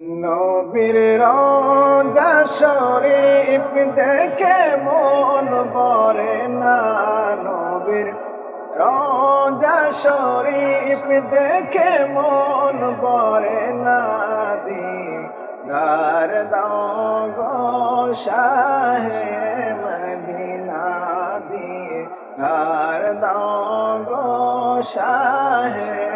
নবীর রোজা শরীফ দেখে মন ভরে না। নবীর রোজা শরীফ দেখে মন ভরে না। দি দার দাও শাহে মদিনা দি দার দাও শাহে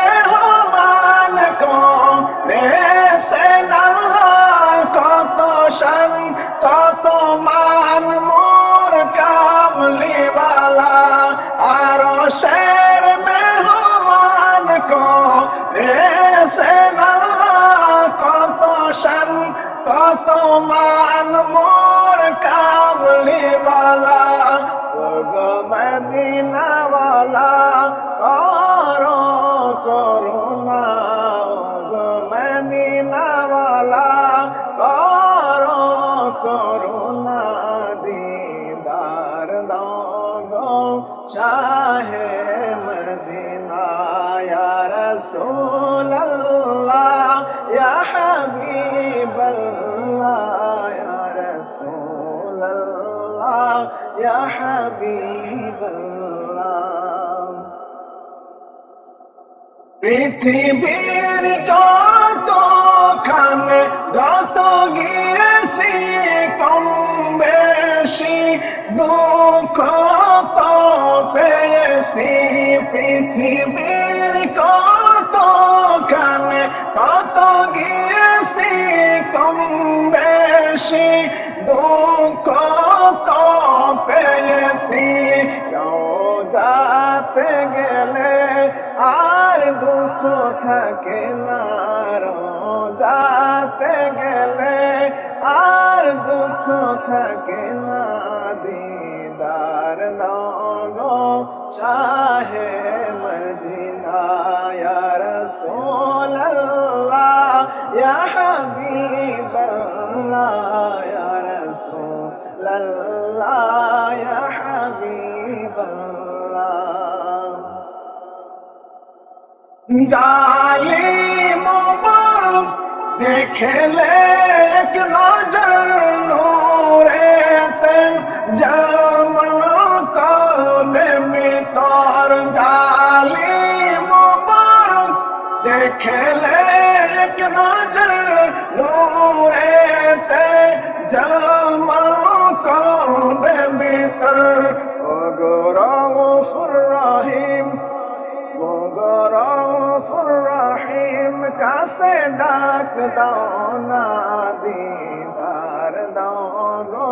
আরশের মেহমান কো রেসেন আল্লাহ কত শান কত মান মোর কামলিওয়ালা গো মদিনাওয়ালা করো করুণা গো মদিনাওয়ালা করো করুণা দিদার দো শাহে ইয়া রাসূলুল্লাহ, ইয়া হাবিবাল্লাহ, ইয়া রাসূলুল্লাহ, ইয়া হাবিবাল্লাহ। পৃথিবীর যত খানে যত গিয়েছি, কম বেশি দুঃখ তো পেয়েছি। পৃথিবীর খানে কত গিয়েছি কম বেশি? দুঃখ পেয়েছি। যাতে গেলে আর দুঃখ থাকে না। যাতে গেলে আর দুঃখ থাকে না। দিদার নগো মদিনা ইয়া রাসূলুল্লাহ ইয়া হাবিবাল্লাহ ইয়া রাসূলুল্লাহ ইয়া হাবিবাল্লাহ জালিম দেখলে এক নজর নূরে তেন জামল কবে এক নজর নূরে তে জামল কবে মিতর ও গৌরব রহিম গরফুর রহিম, কাছে ডাক দাও না দিদার দাও গো